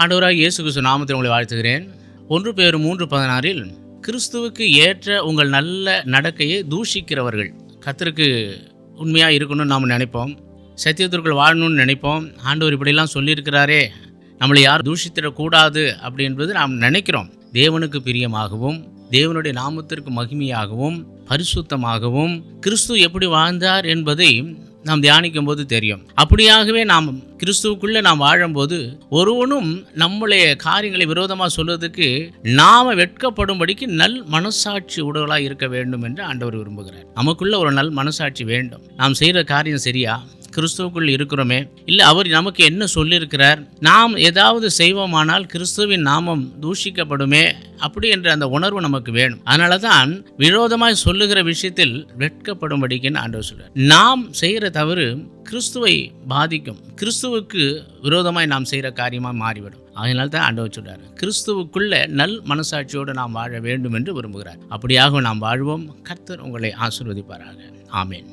ஆண்டவராக இயேசு கிறிஸ்து நாமத்தில் உங்களை வாழ்த்துகிறேன். ஒன்று பேர் மூன்று பதினாறில் கிறிஸ்துவுக்கு ஏற்ற உங்கள் நல்ல நடக்கையை தூஷிக்கிறவர்கள். கர்த்தருக்கு உண்மையாக இருக்கணும்னு நாம் நினைப்போம். சத்தியத்திற்குள் வாழணும்னு நினைப்போம். ஆண்டவர் இப்படிலாம் சொல்லியிருக்கிறாரே. நம்மளை யாரும் தூஷித்திடக்கூடாது அப்படி என்பது நாம் நினைக்கிறோம். தேவனுக்கு பிரியமாகவும் தேவனுடைய நாமத்திற்கு மகிமையாகவும் பரிசுத்தமாகவும் கிறிஸ்து எப்படி வாழ்ந்தார் என்பதை நாம் தியானிக்கும் போது தெரியும். அப்படியாகவே நாம் கிறிஸ்துவுக்குள்ளே நாம் வாழும்போது ஒருவனும் நம்முடைய காரியங்களை விரோதமாக சொல்வதற்கு நாம் வெட்கப்படும்படிக்கு நல் மனசாட்சி உடலாக இருக்க வேண்டும் என்று ஆண்டவர் விரும்புகிறார். நமக்குள்ள ஒரு நல் மனசாட்சி வேண்டும். நாம் செய்கிற காரியம் சரியா? கிறிஸ்துவுக்குள் இருக்கிறோமே. இல்லை அவர் நமக்கு என்ன சொல்லியிருக்கிறார்? நாம் ஏதாவது செய்வோமானால் கிறிஸ்துவின் நாமம் தூஷிக்கப்படுமே அப்படி என்ற அந்த உணர்வு நமக்கு வேணும். அதனால தான் விரோதமாய் சொல்லுகிற விஷயத்தில் வெட்கப்படும்படிக்குன்னு ஆண்டவர் சொல்றார் நாம் செய்கிற தவறு கிறிஸ்துவை பாதிக்கும். கிறிஸ்துவுக்கு விரோதமாய் நாம் செய்கிற காரியமாக மாறிவிடும். அதனால தான் ஆண்டவர் சொல்றார் கிறிஸ்துவுக்குள்ள நல் மனசாட்சியோடு நாம் வாழ வேண்டும் என்று விரும்புகிறார். அப்படியாக நாம் வாழ்வோம். கர்த்தர் உங்களை ஆசிர்வதிப்பாராக. ஆமேன்.